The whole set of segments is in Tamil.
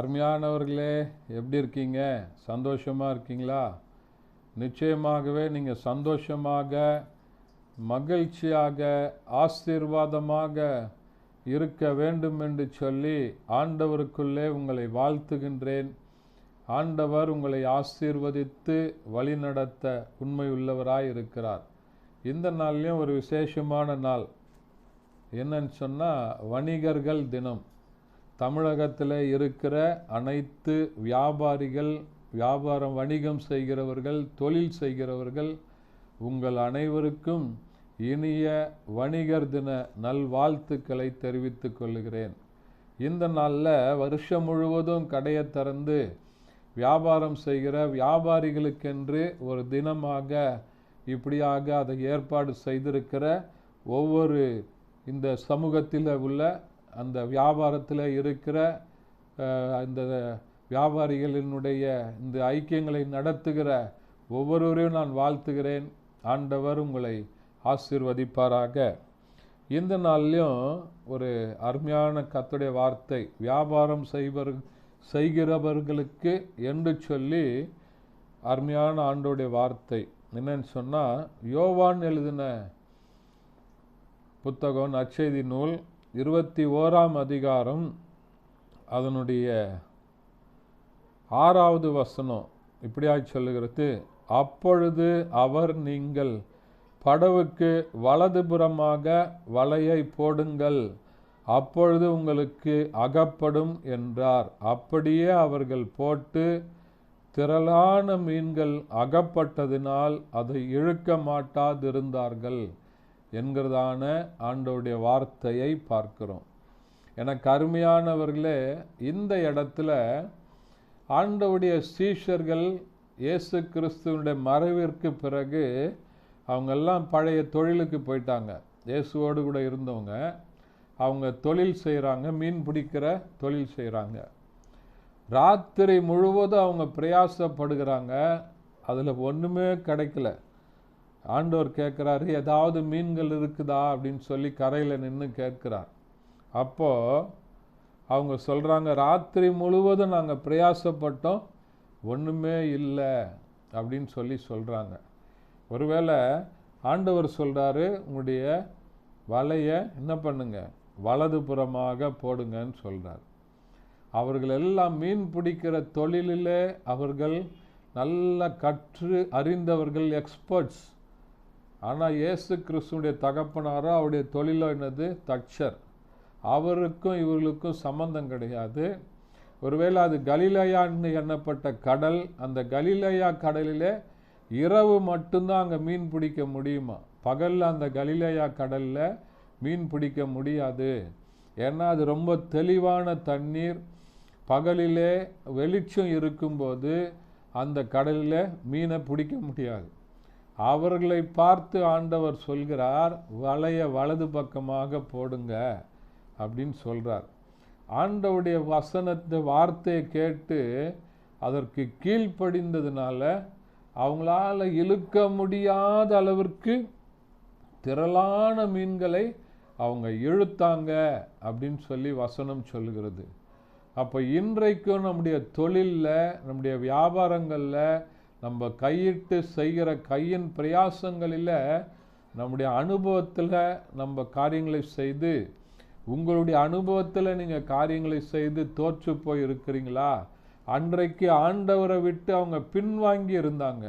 அருமையானவர்களே எப்படி இருக்கீங்க? சந்தோஷமாக இருக்கீங்களா? நிச்சயமாகவே நீங்கள் சந்தோஷமாக மகிழ்ச்சியாக ஆசீர்வாதமாக இருக்க வேண்டும் என்று சொல்லி ஆண்டவருக்குள்ளே உங்களை வாழ்த்துகின்றேன். ஆண்டவர் உங்களை ஆசீர்வதித்து வழிநடத்த உண்மையுள்ளவராய் இருக்கிறார். இந்த நாள்லேயும் ஒரு விசேஷமான நாள். என்னன்னு சொன்னால் வணிகர்கள் தினம். தமிழகத்தில் இருக்கிற அனைத்து வியாபாரிகள் வியாபாரம் வணிகம் செய்கிறவர்கள் தொழில் செய்கிறவர்கள் உங்கள் அனைவருக்கும் இனிய வணிகர் தின நல்வாழ்த்துக்களை தெரிவித்துக் கொள்கிறேன். இந்த நாளில் வருஷம் முழுவதும் கடையை திறந்து வியாபாரம் செய்கிற வியாபாரிகளுக்கென்று ஒரு தினமாக இப்படியாக அதை ஏற்பாடு செய்திருக்கிற ஒவ்வொரு இந்த சமூகத்தில் உள்ள அந்த வியாபாரத்தில் இருக்கிற இந்த வியாபாரிகளினுடைய இந்த ஐக்கியங்களை நடத்துகிற ஒவ்வொருவரையும் நான் வாழ்த்துகிறேன். ஆண்டவர் உங்களை ஆசிர்வதிப்பாராக. இந்த நாள்லையும் ஒரு அருமையான கத்துடைய வார்த்தை வியாபாரம் செய்வர் செய்கிறவர்களுக்கு என்று சொல்லி அருமையான ஆண்டோடைய வார்த்தை. என்னன்னு சொன்னால் யோவான் எழுதின புத்தகம் நற்செய்தி நூல் இருபத்தி ஓராம் அதிகாரம் அதனுடைய ஆறாவது வசனம் இப்படியாக சொல்லுகிறது. அப்பொழுது அவர் நீங்கள் படவுக்கு வலதுபுறமாக வலையை போடுங்கள் அப்பொழுது உங்களுக்கு அகப்படும் என்றார். அப்படியே அவர்கள் போட்டு திரளான மீன்கள் அகப்பட்டதினால் அதை இழுக்க மாட்டாதிருந்தார்கள். என்கிறதான ஆண்டோடைய வார்த்தையை பார்க்கிறோம். எனக்கு அருமையானவர்களே இந்த இடத்துல ஆண்டவுடைய சீஷர்கள் இயேசு கிறிஸ்துவனுடைய மறைவிற்கு பிறகு அவங்கெல்லாம் பழைய தொழிலுக்கு போயிட்டாங்க. இயேசுவோடு கூட இருந்தவங்க. அவங்க தொழில் செய்கிறாங்க மீன் பிடிக்கிற தொழில் செய்கிறாங்க ராத்திரி முழுவதும் அவங்க பிரயாசப்படுகிறாங்க. அதில் ஒன்றுமே கிடைக்கல. ஆண்டவர் கேட்குறாரு ஏதாவது மீன்கள் இருக்குதா? அப்படின்னு சொல்லி கரையில் நின்று கேட்குறார். அப்போது அவங்க சொல்கிறாங்க ராத்திரி முழுவதும் நாங்கள் பிரயாசப்பட்டோம் ஒன்றுமே இல்லை அப்படின்னு சொல்லி சொல்கிறாங்க ஒருவேளை ஆண்டவர் சொல்கிறாரு உங்களுடைய வலையை என்ன பண்ணுங்க? வலதுபுறமாக போடுங்கன்னு சொல்கிறார் அவர்கள் எல்லாம் மீன் பிடிக்கிற தொழிலிலே அவர்கள் நல்ல கற்று அறிந்தவர்கள் எக்ஸ்பர்ட்ஸ் ஆனால் இயேசு கிறிஸ்துனுடைய தகப்பனாரோ அவருடைய தொழிலோ என்னது? தக்ஷர். அவருக்கும் இவர்களுக்கும் சம்பந்தம் கிடையாது. ஒருவேளை அது கலிலயான்னு எண்ணப்பட்ட கடல் அந்த கலிலயா கடலிலே இரவு மட்டும்தான் அங்கே மீன் பிடிக்க முடியுமா? பகலில் அந்த கலிலயா கடலில் மீன் பிடிக்க முடியாது. ஏன்னா அது ரொம்ப தெளிவான தண்ணீர். பகலிலே வெளிச்சம் இருக்கும்போது அந்த கடலில் மீனை பிடிக்க முடியாது. அவர்களை பார்த்து ஆண்டவர் சொல்கிறார் வலைய வலது பக்கமாக போடுங்க அப்படின்னு சொல்கிறார் ஆண்டவுடைய வசனத்தை வார்த்தையை கேட்டு அதற்கு கீழ்ப்படிந்ததுனால அவங்களால இழுக்க முடியாத அளவிற்கு திரளான மீன்களை அவங்க இழுத்தாங்க அப்படின்னு சொல்லி வசனம் சொல்கிறது. அப்போ இன்றைக்கும் நம்முடைய தொழிலில் நம்முடைய வியாபாரங்களில் நம்ம கையிட்டு செய்கிற கையின் பிரயாசங்களில் நம்முடைய அனுபவத்தில் நம்ம காரியங்களை செய்து உங்களுடைய அனுபவத்தில் நீங்கள் காரியங்களை செய்து தோற்று போய் இருக்கிறீங்களா அன்றைக்கு ஆண்டவரை விட்டு அவங்க பின்வாங்கி இருந்தாங்க.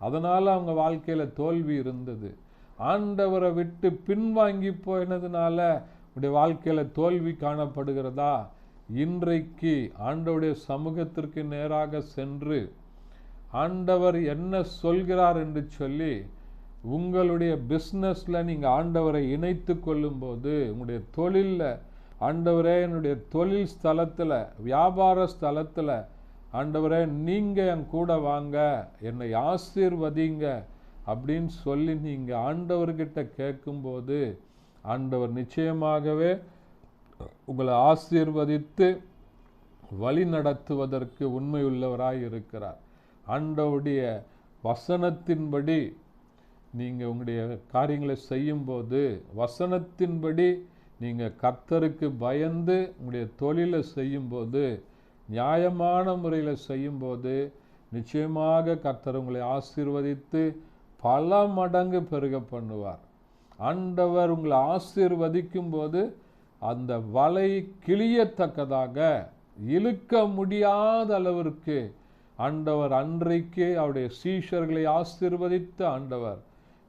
அதனால் அவங்க வாழ்க்கையில் தோல்வி இருந்தது. ஆண்டவரை விட்டு பின்வாங்கி போயினதுனால உடைய வாழ்க்கையில் தோல்வி காணப்படுகிறதா? இன்றைக்கு ஆண்டவுடைய சமூகத்திற்கு நேராக சென்று ஆண்டவர் என்ன சொல்கிறார் என்று சொல்லி உங்களுடைய பிஸ்னஸில் நீங்கள் ஆண்டவரை இணைத்து கொள்ளும்போது உங்களுடைய தொழிலில் ஆண்டவரே என்னுடைய தொழில் ஸ்தலத்தில் வியாபார ஸ்தலத்தில் ஆண்டவரே நீங்கள் என் கூட வாங்க என்னை ஆசீர்வதிங்க அப்படின்னு சொல்லி நீங்கள் ஆண்டவர்கிட்ட கேட்கும்போது ஆண்டவர் நிச்சயமாகவே உங்களை ஆசீர்வதித்து வழி நடத்துவதற்கு உண்மையுள்ளவராய் இருக்கிறார். ஆண்டவுடைய வசனத்தின்படி நீங்கள் உங்களுடைய காரியங்களை செய்யும்போது வசனத்தின்படி நீங்கள் கர்த்தருக்கு பயந்து உங்களுடைய தொழிலை செய்யும்போது நியாயமான முறையில் செய்யும்போது நிச்சயமாக கர்த்தர் உங்களை ஆசீர்வதித்து பல மடங்கு பெருக பண்ணுவார். ஆண்டவர் உங்களை ஆசீர்வதிக்கும் போது அந்த வலை கிளியத்தக்கதாக இழுக்க முடியாத அளவிற்கு ஆண்டவர் அன்றைக்கே அவருடைய சீஷர்களை ஆசீர்வதித்த ஆண்டவர்.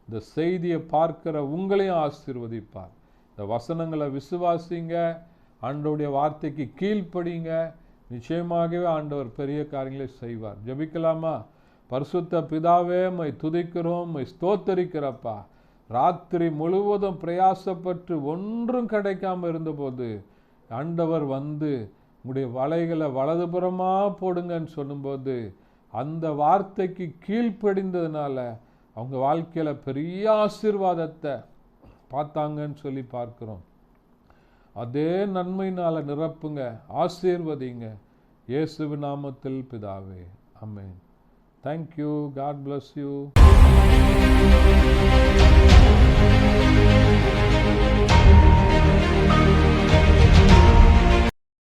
இந்த செய்தியை பார்க்கிற உங்களையும் ஆசீர்வதிப்பார். இந்த வசனங்களை விசுவாசிங்க ஆண்டவருடைய வார்த்தைக்கு கீழ்ப்படிங்க. நிச்சயமாகவே ஆண்டவர் பெரிய காரியங்களை செய்வார். ஜெபிக்கலாமா? பரிசுத்த பிதாவே மை துதிக்கிறோம் மை ஸ்தோத்தரிக்கிறப்பா. ராத்திரி முழுவதும் பிரயாசப்பட்டு ஒன்றும் கிடைக்காம இருந்தபோது ஆண்டவர் வந்து உங்களுடைய வலைகளை வலதுபுறமாக போடுங்கன்னு சொல்லும்போது அந்த வார்த்தைக்கு கீழ்ப்படிந்ததுனால அவங்க வாழ்க்கையில் பெரிய ஆசீர்வாதத்தை பார்த்தாங்கன்னு சொல்லி பார்க்குறோம். அதே நன்மையினால் நிரப்புங்க ஆசீர்வதிங்க. இயேசுவின் நாமத்தில் பிதாவே அமேன் thank you God bless you